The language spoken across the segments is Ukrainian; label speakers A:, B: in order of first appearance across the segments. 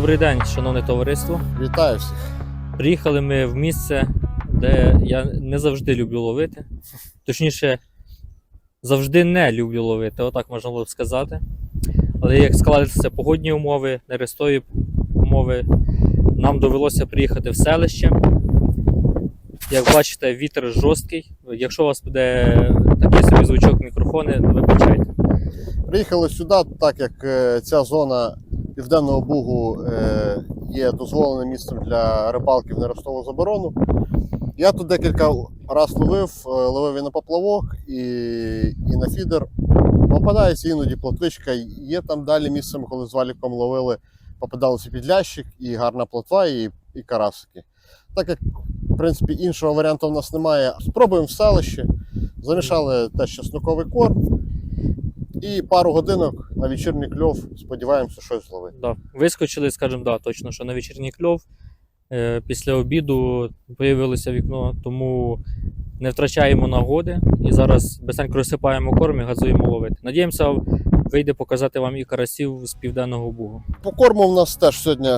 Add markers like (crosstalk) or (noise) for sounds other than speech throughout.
A: Добрий день, шановне товариство.
B: Вітаю всіх.
A: Приїхали ми в місце, де я не завжди люблю ловити. Точніше, завжди не люблю ловити, отак можна було б сказати. Але як склалися погодні умови, нерестові умови, нам довелося приїхати в селище. Як бачите, вітер жорсткий. Якщо у вас буде такий собі звучок мікрофони, вибачайте.
B: Приїхали сюди, так як е, ця зона Південного Бугу е, є дозволеним місцем для рибалки в нерестову заборону. Я тут декілька разів ловив, е, ловив і на поплавок, і, і на фідер. Попадається іноді плотвичка. Є там далі місцем, коли з валіком ловили, попадалися підлящик, і гарна плотва, і, і карасики. Так як, в принципі, іншого варіанту в нас немає, спробуємо в селищі. Замішали теж чесноковий корм. І пару годинок на вечірній кльов, сподіваємося, щось зловити.
A: Да. Вискочили, скажімо, да, точно, що на вечірній кльов. Е, після обіду появилося вікно, тому не втрачаємо нагоди і зараз безсенько розсипаємо корм і газуємо ловити. Надіємося, вийде показати вам і карасів з південного бугу.
B: По корму в нас теж сьогодні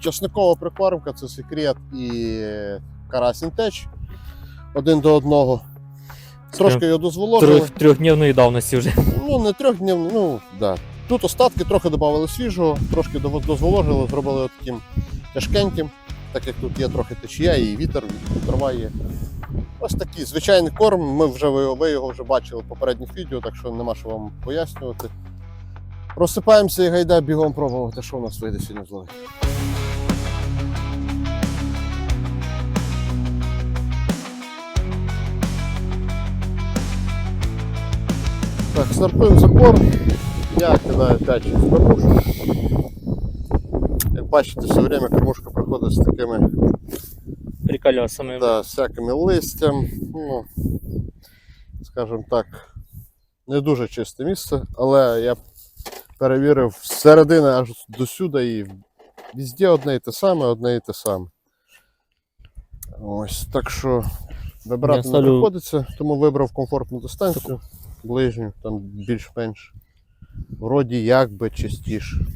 B: часникова прикормка, це секрет і карась інтеч один до одного. Трошки його дозволожили.
A: Трьох, трьохдневної давності вже.
B: Ну, не трьох днів, ну да. Тут остатки трохи додали свіжого, трошки дозволожили, зробили таким тяжкеньким, так як тут є трохи течія і вітер, і трава є. Ось такий звичайний корм. Ми вже ви, ви його вже бачили в попередніх відео, так що нема що вам пояснювати. Розсипаємося і гайда бігом пробувати, що у нас вийде сьогодні зловити. Так, стартуємо за корм. Я кидаю 5 в кормушку. Як бачите, все время кормушка проходить з такими
A: Приколясами.
B: да, всякими листям. Ну, скажімо так, не дуже чисте місце, але я перевірив середини аж до сюди і везде одне і те саме, одне і те саме. Ось, так що вибирати
A: Я
B: не приходиться, тому вибрав комфортну дистанцію, ближню, там більш-менш. Вроді як би чистіше.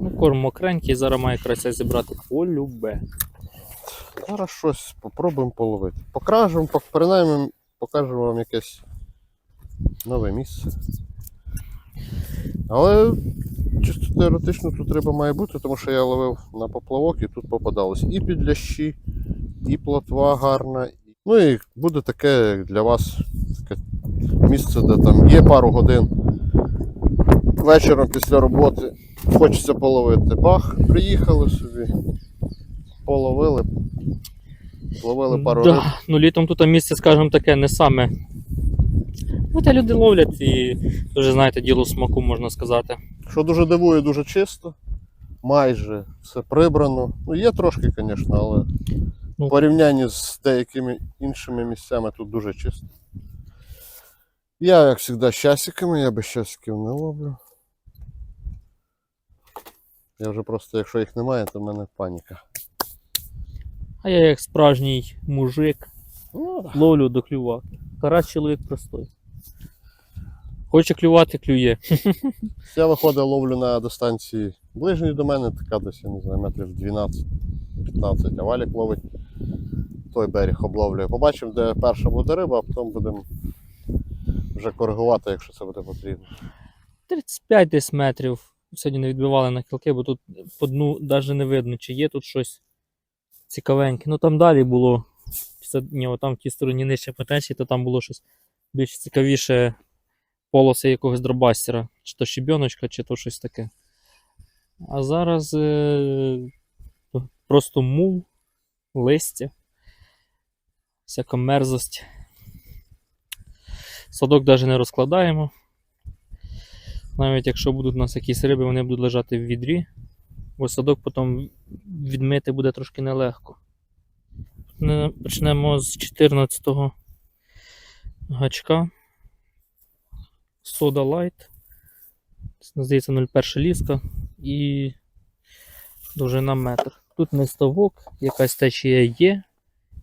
A: Ну, корм мокренький, зараз має крася зібрати полюбе.
B: Зараз щось попробуємо половити. Покажемо, принаймні покажемо вам якесь нове місце. Але чисто теоретично тут риба має бути, тому що я ловив на поплавок і тут попадались і підлящі, і плотва гарна. Ну і буде таке для вас таке місце, де там є пару годин вечором після роботи. Хочеться половити. Бах, приїхали собі, половили, Ловили пару риб.
A: Да. Ну, літом тут місце, скажімо таке, не саме. Ну, та люди ловлять і дуже, знаєте, діло смаку, можна сказати.
B: Що дуже дивує, дуже чисто. Майже все прибрано. Ну, є трошки, звісно, але
A: Ну.
B: в порівнянні з деякими іншими місцями тут дуже чисто. Я, як завжди, з часиками, я без часиків не ловлю. Я вже просто, якщо їх немає, то в мене паніка.
A: А я як справжній мужик
B: Ну,
A: ловлю до клюваки. Карась чоловік простой. Хоче клювати, клює.
B: Я виходив, ловлю на дистанції ближньої до мене, така десь, я не знаю, метрів 12-15, а валік ловить той берег обловлює. Побачимо, де перша буде риба, а потім будемо вже коригувати, якщо це буде потрібно.
A: 35 десь метрів. Сьогодні не відбивали на кілки, бо тут по дну навіть не видно, чи є тут щось цікавеньке. Ну там далі було. Ні, там в тій стороні нижче по течії, то там було щось більш цікавіше полоси якогось дробастера. Чи то щебіночка, чи то щось таке. А зараз е- просто мул, листя, всяка мерзость. Садок навіть не розкладаємо. Навіть якщо будуть у нас якісь риби, вони будуть лежати в відрі, бо садок потім відмити буде трошки нелегко. Почнемо з 14-го гачка. Сода Light. Здається, 01 ліска і довжина метр. Тут не ставок, якась течія є.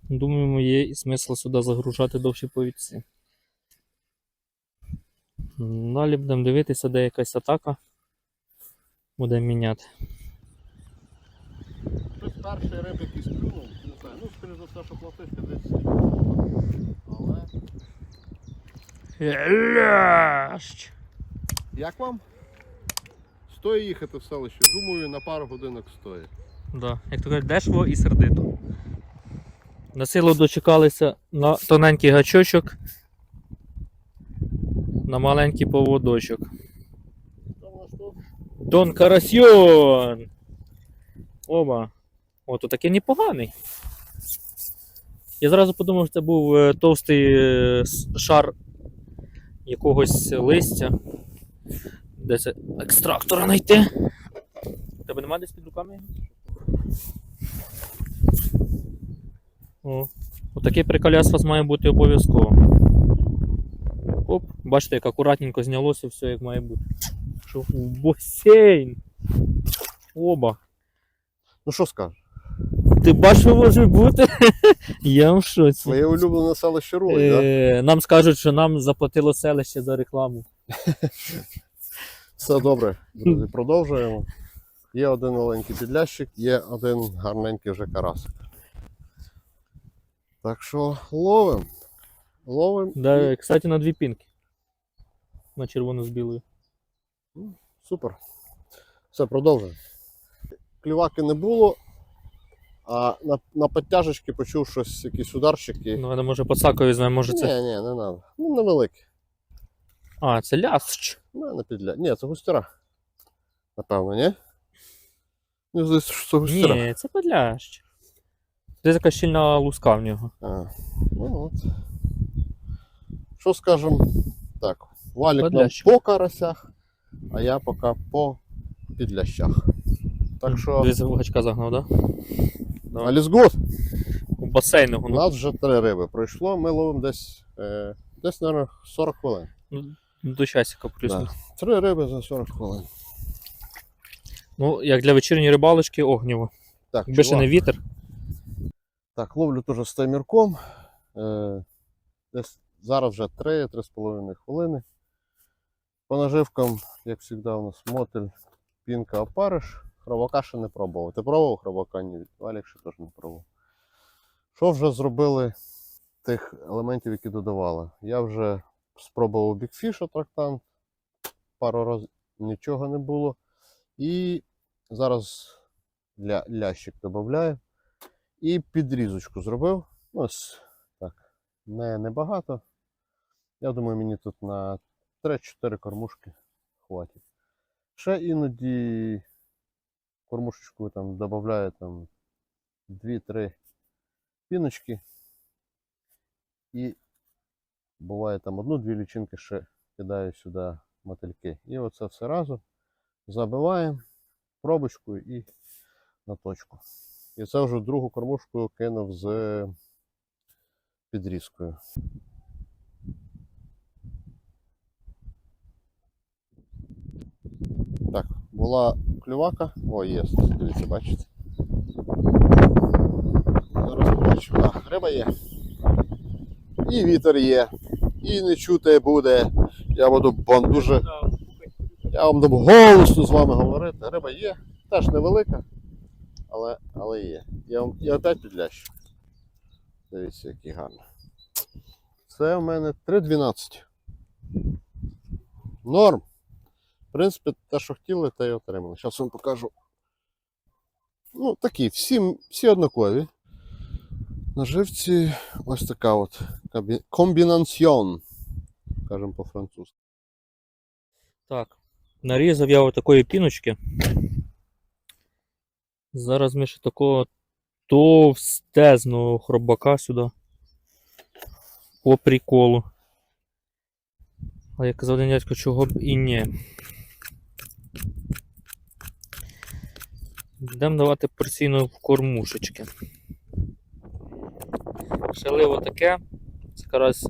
A: Думаємо, є і смисл сюди загружати довші повідці. Далі будемо дивитися, де якась атака буде міняти.
B: перший риб якийсь клюнув, не знаю, ну, скоріш за все, що платишка десь. Але.
A: Лящ!
B: Як вам? Стоїть їхати в селище. Думаю, на пару годинок стоїть.
A: Да. Як то кажуть, дешево і сердито. На силу дочекалися на тоненький гачочок, на маленький поводочок. Дон Карасьон! Оба. О, то таки непоганий. Я зразу подумав, що це був е, товстий е, шар якогось листя. Де це екстрактора знайти? Тебе немає десь під руками? О, отакий приколяс вас має бути обов'язково. Оп, бачите, як акуратненько знялося все як має бути. Що в басейн. Оба.
B: Ну що скажеш?
A: Ти бачиш, що може бути? (laughs) Я в шоці.
B: Своє улюблене селище рулить, так?
A: Е, Нам скажуть, що нам заплатило селище за рекламу.
B: Все добре, друзі, продовжуємо. Є один маленький підлящик, є один гарненький вже карасик. Так що ловим. Ловим.
A: Да,
B: і
A: кстати, на дві пінки. На червоно з білою.
B: Супер. Все, продовжуємо. Клюваки не було, а на, на підтяжечки почув щось, якісь ударчики.
A: Ну, але може подсаку візьмемо, може це.
B: ні, не треба. Ну, невеликі.
A: А, це лясч.
B: Ну, не підля. Ні, це густера. Напевно, ні? Мені здається, що це густера.
A: Ні, це подлящ. Це така щільна луска в нього.
B: А, ну от. Що скажемо? Так, валік нам по карасях, а я поки по підлящах. Так що,
A: гачка загнав, так? Да?
B: Аліс гуд.
A: У басейну.
B: У нас вже три риби пройшло, ми ловимо десь, е, десь, мабуть, 40 хвилин.
A: ну, до часика плюс.
B: Да. Три риби за 40 хвилин.
A: Ну, як для вечірньої рибалочки, огнєво.
B: Так, чувак,
A: не вітер.
B: так ловлю теж з таймірком. Е, десь зараз вже 3-3,5 хвилини. По наживкам, як завжди, у нас мотель, пінка, опариш. Хробака ще не пробував. Ти пробував хробака? Ні, Валік ще теж не пробував. Що вже зробили тих елементів, які додавали? Я вже спробував бікфіш трактант. Пару разів нічого не було. І зараз ля, лящик додаю. І підрізочку зробив. Ну, Ось так. Не, небагато. Я думаю, мені тут на 3-4 кормушки хватить. Ще іноді кормушечку там додаю там 2-3 піночки. І буває там одну-дві лічинки ще кидаю сюди мотильки. І оце все разом забиваємо пробочкою і на точку. І це вже другу кормушку кинув з підрізкою. Так, була клювака. О, є, дивіться, бачите. Зараз побачу. А, риба є. І вітер є. І не чути буде. Я буду бон дуже. Я вам буду голосно з вами говорити. Риба є. Теж невелика. Але, але є. Я вам і опять підлящу. Дивіться, який гарний. Це в мене 3,12. Норм. В принципі, те, що хотіли, те й отримали. Зараз вам покажу. Ну, такі, всі, всі однакові. Наживці ось така от комбі- комбінаціон, кажемо по-французьки.
A: Так. Нарізав я отакої піночки. Зараз ми ще такого товстезного хробака сюди. По приколу. А як казав дядько, чого б і ні. Будемо давати порційно в кормушечки. Шалив отаке. Це карась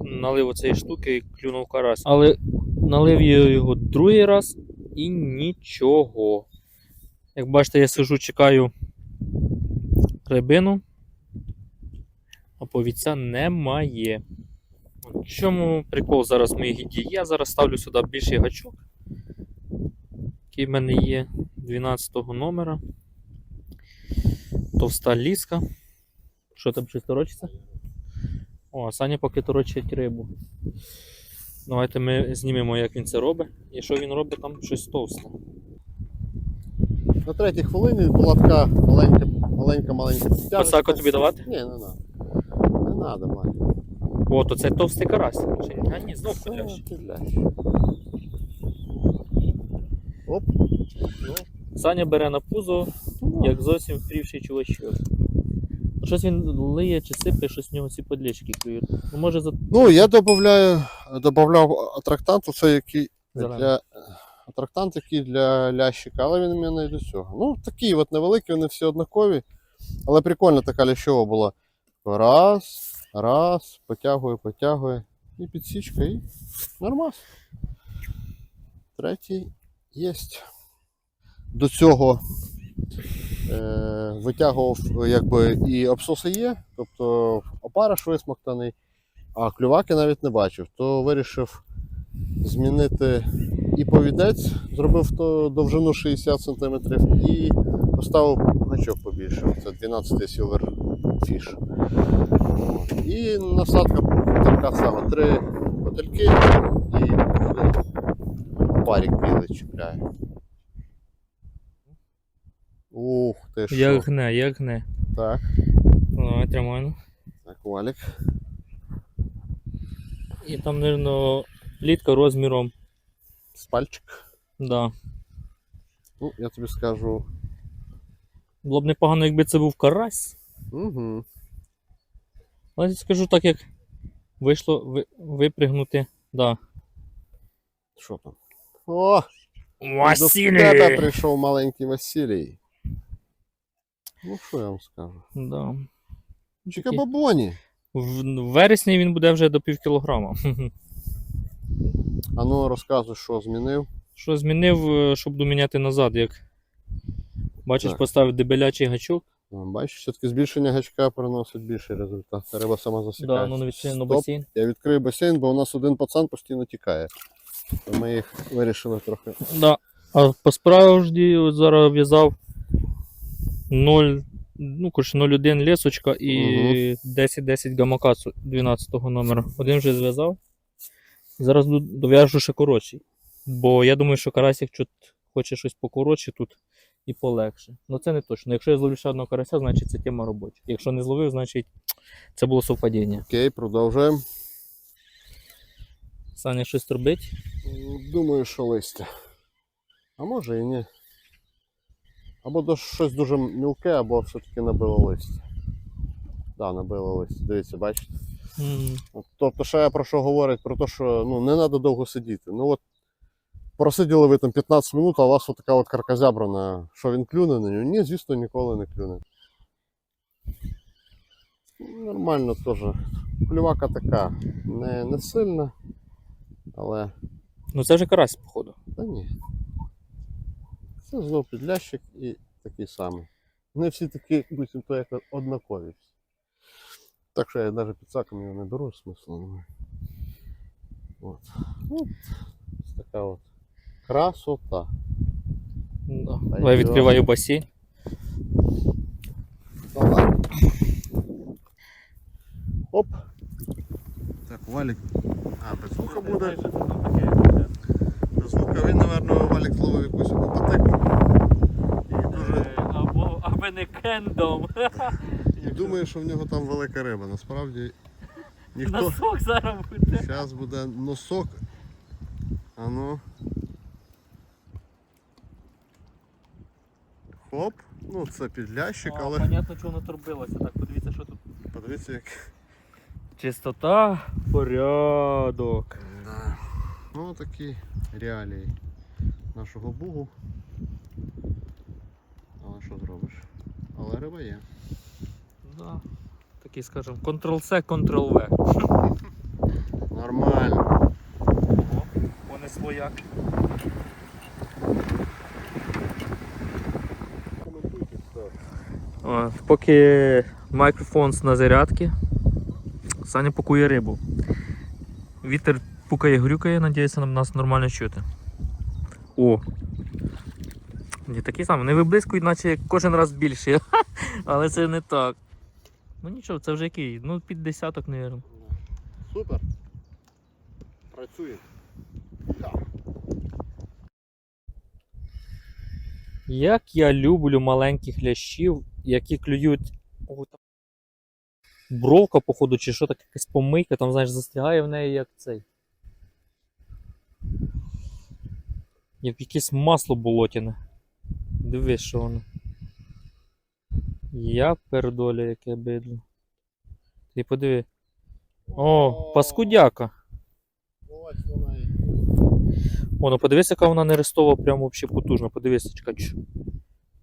A: налив оцієї штуки і клюнув карась. Але налив я його другий раз і нічого. Як бачите, я сижу, чекаю рибину, а повіця немає. В чому прикол зараз моїх дій? Я зараз ставлю сюди більший гачок, який в мене є 12 номера. товста ліска. Що там щось торочиться? О, Саня поки торочить рибу. Давайте ми знімемо, як він це робить. І що він робить, там щось товсте.
B: На третій хвилині була така маленька, маленька, маленька підтяжка.
A: Пацаку тобі давати?
B: Ні, не треба. Не треба, мать.
A: О, то це товстий карась. А ні, знов подлящик.
B: Оп. Ну,
A: Саня бере на пузо, як зовсім впрівший чувачок. Ну, Щось він лиє чи сипе, щось в нього ці подлічки клюють. Ну, може за
B: Ну, я додаю, додавав атрактанту, це який
A: зелений.
B: для атрактант, який для лящика, але він у мене не до цього. Ну, такі от невеликі, вони всі однакові. Але прикольна така лящова була. Раз, раз, потягує, потягує. І підсічка, і нормас. Третій єсть. До цього е, витягував якби і обсоси є, тобто опариш висмоктаний, а клюваки навіть не бачив, то вирішив змінити і повідець, зробив то довжину 60 см і поставив гачок побільше. Це 12 Silver Fish. І насадка така сама: три мотильки і парік білий чіпляє. Ух ти що.
A: Як гне, як гне.
B: Так,
A: Давай, тримай. ну.
B: так, валік.
A: І там, мабуть, плітка розміром.
B: З пальчик.
A: Да.
B: Ну, я тобі скажу.
A: Було б непогано, якби це був карась.
B: Угу.
A: Але я скажу так, як вийшло ви, випригнути. Да.
B: Що там? О! До тебе прийшов маленький Василій. Ну, що я вам скажу?
A: Да.
B: Чека бабоні.
A: В, вересні він буде вже до пів кілограма. (laughs)
B: А ну розказуй, що змінив.
A: Що змінив, е, щоб доміняти назад, як бачиш,
B: Так.
A: поставив дебелячий гачок.
B: Бачиш, все-таки збільшення гачка приносить більший результат. Риба сама засікає.
A: Да, ну не відчинено басейн.
B: Я відкрию басейн, бо у нас один пацан постійно тікає. Ми їх вирішили трохи.
A: Да. А по справжні от зараз в'язав 0, ну, коротше, 0,1 лесочка і 10-10 гамакацу 12 номера. Один вже зв'язав. Зараз дов'яжу ще коротший. Бо я думаю, що карасик хоче щось покоротше тут і полегше. Ну це не точно. Якщо я зловлю ще одного карася, значить це тема робоча. Якщо не зловив, значить це було совпадіння.
B: Окей, продовжуємо.
A: Саня щось робить.
B: Думаю, що листя. А може і ні. Або щось дуже мілке, або все-таки набило листя. Так, да, набило листя. Дивіться, бачите?
A: М,
B: От, Тобто, ще я про що говорить? Про те, що ну, не треба довго сидіти. Ну от просиділи ви там 15 минут, а у вас така от карказябра на що він клюне на нього? Ні, звісно, ніколи не клюне. Нормально теж. Клювака така, не, не сильна, але
A: Ну це вже карась, походу.
B: та ні. Це знов підлящик і такий самий. Вони всі такі, буцімто як однакові. Так що я навіть під саком його не беру, смисла немає. От. От. Ось така от красота.
A: Да. Давай відкриваю басейн.
B: Давай. Оп. Так, валік. А, без звука буде. Без звука він, напевно, валік зловив якусь іпотеку. І дуже.
A: Або аби кендом.
B: І (laughs) думає, що в нього там велика риба. Насправді ніхто.
A: Носок зараз буде.
B: Зараз буде носок. А ну. Хоп. Ну, це підлящик, але
A: Понятно, чого воно торбилося. Так, подивіться, що тут.
B: подивіться, як.
A: Чистота, порядок.
B: Да. Ну, такі реалії нашого бугу. Але що зробиш? Але риба є.
A: Да. Такий, скажімо, Ctrl-C, Ctrl-V.
B: Нормально.
A: Ого, понесло як. О, поки мікрофон на зарядці, Саня пакує рибу. Вітер пукає, грюкає, надіюся, нам нас нормально чути. О! Ні, такі самі, не виблискують, наче кожен раз більше. (laughs) Але це не так. Ну нічого, це вже який? Ну, під десяток, мабуть.
B: Супер. Працює.
A: Як я люблю маленьких лящів, які клюють. Бровка, походу, чи що таке якась помийка, там, знаєш, застрягає в неї як цей. Як якесь масло болотяне. Дивись, що воно. Я пердоля, яке бидло. Ти подиви. О, паскудяка.
B: Ось вона і.
A: О, ну подивись, яка вона нерестова, прямо взагалі потужна. Подивись, чекач.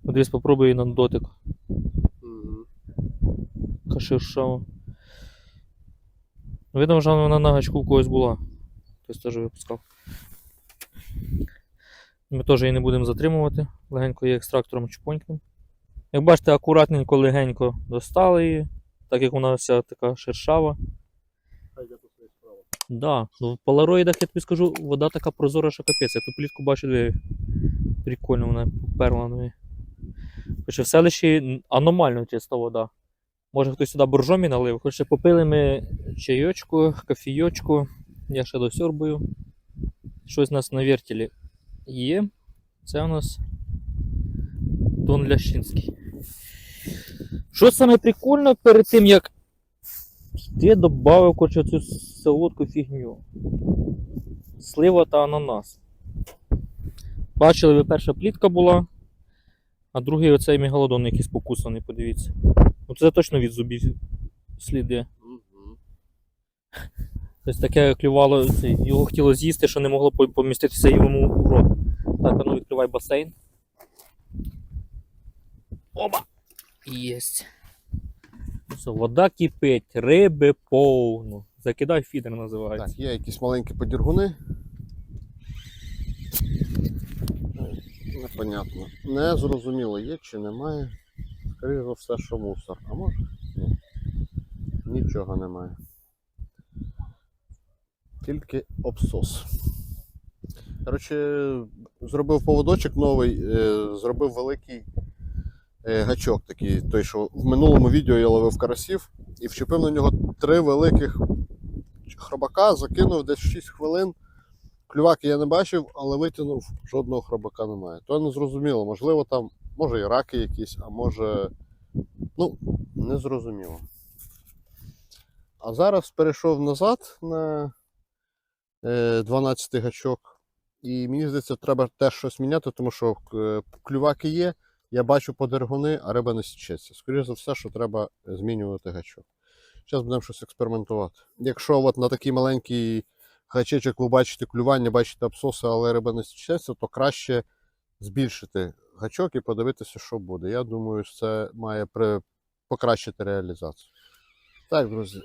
A: Подивись, попробуй її на дотик. Яка шершава. Видно, вже вона на гачку у когось була. Хтось теж випускав. Ми теж її не будемо затримувати. Легенько її екстрактором чпонькнемо. Як бачите, акуратненько, легенько достали її, так як вона вся така шершава. Да, ну в полароїдах я тобі скажу, вода така прозора, що капець. Я ту плітку бачу, де прикольно вона поперла неї. Хоча в селищі аномально чиста вода. Може хтось сюди боржомі налив. Хоча попили ми чайочку, кофійочку. Я ще досьорбую. Щось у нас на вертілі є. Це у нас Дон Лящинський. Що саме прикольно перед тим, як ти додав цю солодку фігню. Слива та ананас. Бачили, ви перша плітка була, а другий оцей мегалодон якийсь покусаний, подивіться. Ну це точно від зубів сліди.
B: Мгм.
A: Тобто таке клювало, його хотіло з'їсти, що не могло поміститися йому в рот. Так, а ну відкривай басейн. Оба! Єсть. Все, вода кипить, риби повно. Закидай фідер називається.
B: Так, є якісь маленькі подіргуни. Непонятно. Не зрозуміло, є чи немає. Скоріше за все, що мусор. А може? Ні. Нічого немає. Тільки обсос. Коротше, зробив поводочок новий, е, зробив великий е, гачок такий, той, що в минулому відео я ловив карасів, і вчепив на нього три великих хробака, закинув десь 6 хвилин. Клюваки я не бачив, але витягнув, жодного хробака немає. То не зрозуміло, можливо, там, може і раки якісь, а може. Ну, не зрозуміло. А зараз перейшов назад на 12 гачок. І мені здається, треба теж щось міняти, тому що е, клюваки є, я бачу подергуни, а риба не січеться. Скоріше за все, що треба змінювати гачок. Зараз будемо щось експериментувати. Якщо от на такий маленький гачечок ви бачите клювання, бачите абсоси, але риба не січеться, то краще збільшити гачок і подивитися, що буде. Я думаю, це має покращити реалізацію. Так, друзі.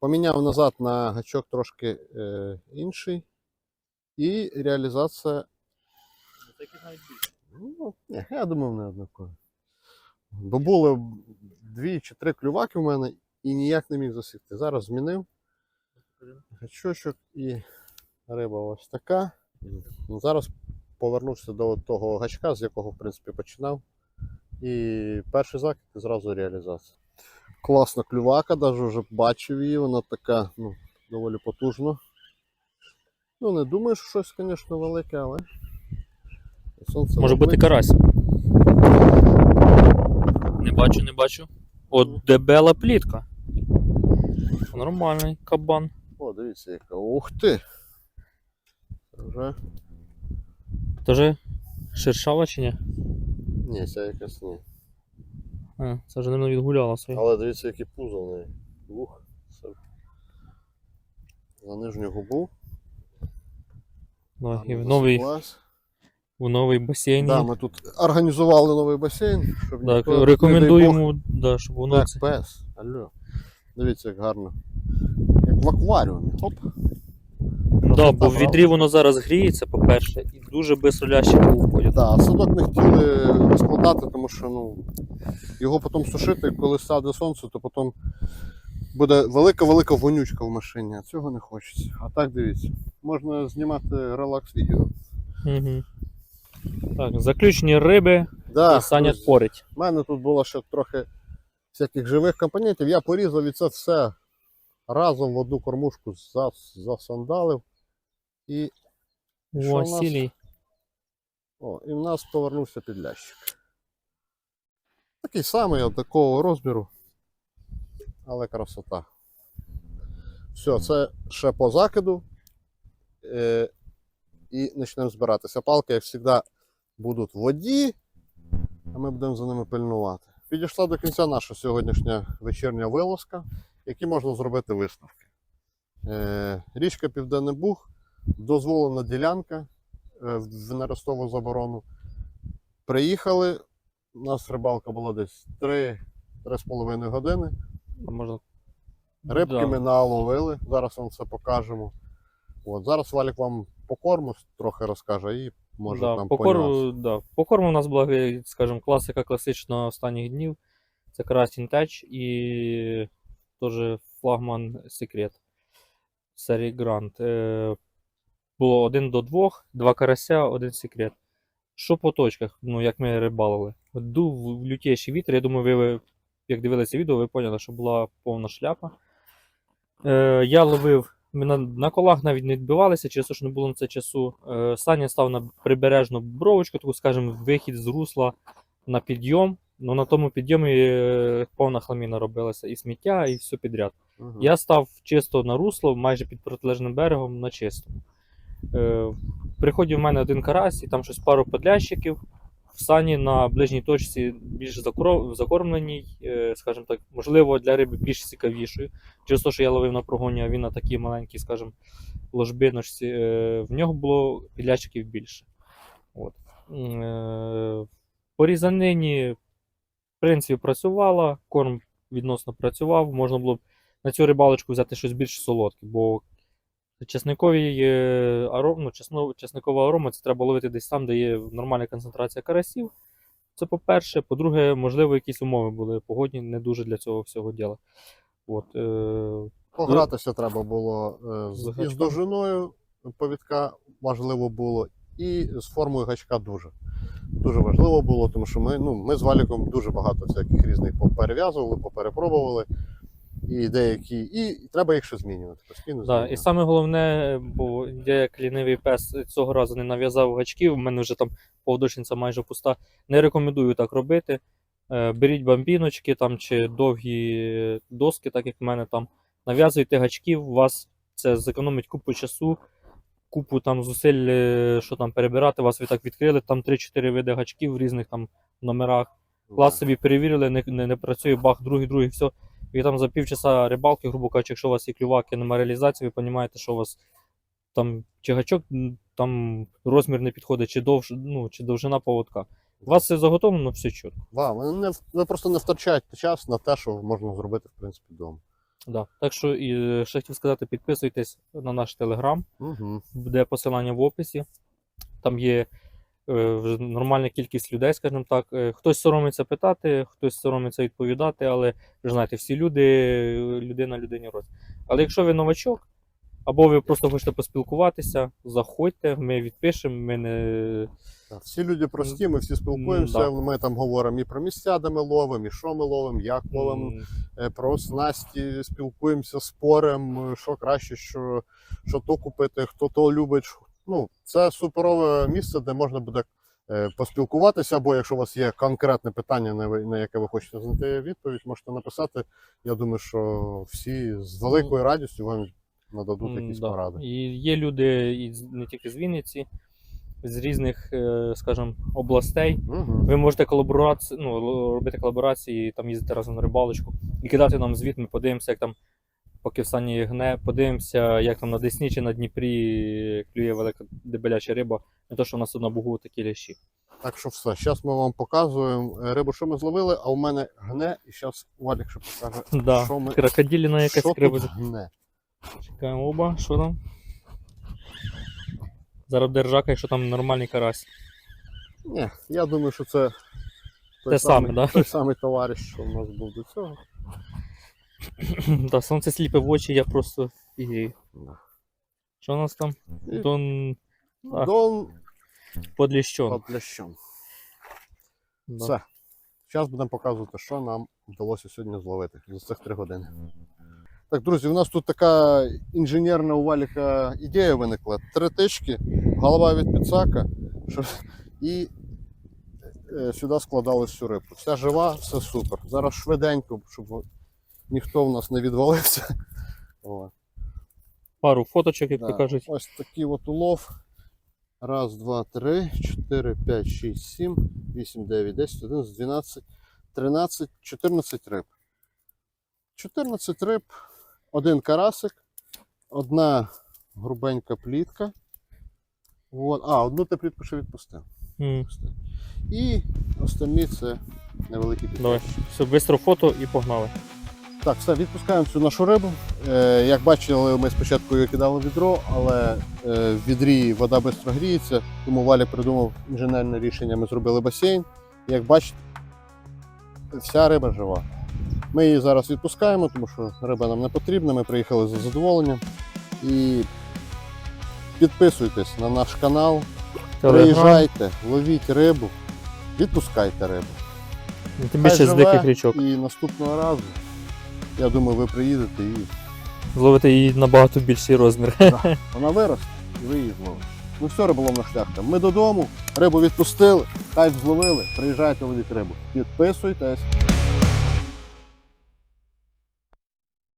B: Поміняв назад на гачок трошки е, інший. І реалізація. Ну, ні, я думав, не однаково. Бо були дві чи три клюваки в мене і ніяк не міг засікти. Зараз змінив гачочок і риба ось така. Ну, Зараз повернувся до того гачка, з якого в принципі починав. І перший закид і зразу реалізація. Класна клювака, навіть вже бачив її, вона така ну, доволі потужна. Ну, не думаю, що щось, звісно, велике, але. Сонце
A: Може бути карась. Не бачу, не бачу. От дебела плітка. Нормальний кабан.
B: О, дивіться, яка. Ух ти! Це вже.
A: Тоже шершава чи ні?
B: Ні, це якась ні.
A: А, це вже, мабуть, відгуляла своє.
B: Але дивіться, які пузо в неї. Ух, це. За нижню губу.
A: Давай, і в новий, в новий басейн.
B: Да, ми тут організували новий басейн, щоб
A: Так,
B: ніхто, не дай Бог,
A: да, щоб воно
B: Так,
A: це.
B: пес. Алло. Дивіться, як гарно. Як в акваріумі. Хоп.
A: Да, бо в відрі воно зараз гріється, по-перше, і дуже швидко лящики уходять.
B: Да, садок не хотіли розкладати, тому що ну, його потім сушити, коли сяде сонце, то потім буде велика-велика вонючка в машині, а цього не хочеться. А так дивіться, можна знімати релакс відео.
A: Угу. Так, заключні риби
B: Да,
A: і Саня
B: друзі. У мене тут було ще трохи всяких живих компонентів. Я порізав і це все разом в одну кормушку засандалив. І,
A: О, сілій.
B: о, і в нас повернувся підлящик. Такий самий, от такого розміру. Але красота. Все, це ще по закиду. Е, і почнемо збиратися. Палки, як завжди, будуть в воді, а ми будемо за ними пильнувати. Підійшла до кінця наша сьогоднішня вечірня вилазка, які можна зробити висновки. Е, річка Південний Буг, дозволена ділянка е, в нерестову заборону. Приїхали. У нас рибалка була десь 3-3,5 години.
A: Можна...
B: Рибки
A: Да.
B: ми наловили, зараз вам це покажемо. От, зараз Валік вам по корму трохи розкаже і може
A: да,
B: там
A: по, корму, да. по корму у нас була, е, скажімо, класика класична останніх днів. Це Красін Теч і теж флагман секрет серії Грант. Було один до двох, два карася, один секрет. Що по точках, ну як ми рибалили? Дув лютіший вітер. Я думаю, ви, як дивилися відео, ви поняли, що була повна шляпа. Е, я ловив, ми на, на колах навіть не відбивалися, через те, що не було на це часу. Е, Саня став на прибережну бровочку, таку, скажімо, вихід з русла на підйом. Ну на тому підйомі е, повна хламіна робилася, і сміття, і все підряд.
B: Мгм.
A: Я став чисто на русло, майже під протилежним берегом на чистому. Е, приходив в мене один карась, і там щось пару подлящиків. В сані на ближній точці більш закормленій, е, скажімо так, можливо, для риби більш цікавішою. Через те, що я ловив на прогоні, а він на такій маленькій, скажімо, ложбиночці, е, в нього було підлящиків більше. От. По різанині, в принципі, працювала, корм відносно працював. Можна було б на цю рибалочку взяти щось більш солодке, бо чесниковий е, аром, ну, чесникова арома це треба ловити десь там, де є нормальна концентрація карасів. Це по-перше. По-друге, можливо, якісь умови були погодні, не дуже для цього всього діла. От, е,
B: Погратися треба було е,
A: З
B: з, довжиною повідка важливо було, і з формою гачка дуже. Дуже важливо було, тому що ми, ну, ми з Валіком дуже багато всяких різних поперев'язували, поперепробували. І деякі, і треба їх ще змінювати. Постійно
A: Да,
B: змінювати.
A: і саме головне, бо я як лінивий пес цього разу не нав'язав гачків, в мене вже там повдочниця майже пуста. Не рекомендую так робити. Е, Беріть бамбіночки там чи довгі доски, так як в мене там. Нав'язуйте гачків, у вас це зекономить купу часу, купу там зусиль, е, що там перебирати. Вас ви так відкрили, там 3-4 види гачків в різних там номерах. Клас собі перевірили, не, не, не працює, бах, другий, другий, все. І там за півчаса рибалки, грубо кажучи, якщо у вас є клюваки, немає реалізації, ви розумієте, що у вас там чи гачок, там розмір не підходить, чи, довж, ну, чи довжина поводка. У вас все заготовлено, все чітко.
B: Да, ви, не, ви просто не втрачаєте час на те, що можна зробити, в принципі, вдома.
A: Да. Так що і е, ще хотів сказати, підписуйтесь на наш телеграм,
B: Угу.
A: буде посилання в описі. Там є нормальна кількість людей, скажімо так. Е, Хтось соромиться питати, хтось соромиться відповідати, але ви знаєте, всі люди, е, людина людині роз. Але якщо ви новачок, або ви просто хочете поспілкуватися, заходьте, ми відпишемо, ми не.
B: Всі люди прості, ми всі спілкуємося,
A: М,
B: ми там говоримо і про місця, де ми ловимо, і що ми ловимо, як ловимо. е, про снасті спілкуємося, споримо, що краще, що, що то купити, хто то любить. Ну, це суперове місце, де можна буде е, поспілкуватися, або якщо у вас є конкретне питання, на, яке ви хочете знайти відповідь, можете написати. Я думаю, що всі з великою радістю вам нададуть якісь
A: да.
B: поради.
A: І є люди і не тільки з Вінниці, з різних, е, скажімо, областей.
B: Угу.
A: Ви можете колаборацію, ну, робити колаборації, там їздити разом на рибалочку і кидати нам звіт, ми подивимося, як там, поки в сані гне, подивимося, як там на Десні чи на Дніпрі клює велика дебеляча риба, не то, що в нас тут на бугу такі лящі.
B: Так що все, зараз ми вам показуємо е, рибу, що ми зловили, а у мене гне, і зараз Валік ще покаже,
A: Да,
B: що ми
A: крокодиліна якась
B: що тут гне.
A: Чекаємо оба, що там? Зараз держака, якщо там нормальний карась.
B: Ні, я думаю, що це той
A: Те саме,
B: самий,
A: да?
B: той самий товариш, що в нас був до цього.
A: Та сонце сліпе в очі, я просто фігію. Що у нас там? Дон.
B: Ну, Дон
A: Под ліщом. Да.
B: Все. Зараз будемо показувати, що нам вдалося сьогодні зловити за цих три години. Так, друзі, у нас тут така інженерна у Валіка ідея виникла. Три тички, голова від підсака, щоб... і е, сюди складали всю рибу. Вся жива, все супер. Зараз швиденько, щоб ніхто в нас не відвалився. О,
A: Пару фоточок, як
B: да.
A: то кажуть.
B: Ось такий от улов. Раз, два, три, чотири, п'ять, шість, сім, вісім, дев'ять, десять, одинадцять, дванадцять, тринадцять, чотирнадцять риб. 14 риб, один карасик, одна грубенька плітка. От. А, одну ти плітку ще відпустив. Відпустив. І останні це невеликі
A: Давай. Все, бистро фото і погнали.
B: Так, все, відпускаємо цю нашу рибу. Е, як бачили, ми спочатку її кидали в відро, але е, в відрі вода швидко гріється, тому Валя придумав інженерне рішення. Ми зробили басейн. Як бачите, вся риба жива. Ми її зараз відпускаємо, тому що риба нам не потрібна. Ми приїхали за задоволенням. І підписуйтесь на наш канал,
A: Телеграм.
B: приїжджайте, ловіть рибу, відпускайте рибу.
A: Тим
B: Хай
A: більше з
B: живе,
A: диких річок.
B: І наступного разу, я думаю, ви приїдете і
A: Зловите її набагато більший розмір.
B: вона виросте і ви її зловите. Ну все, риболовна шляхта. Ми додому, рибу відпустили, кайф зловили, приїжджайте ловіть рибу. Підписуйтесь.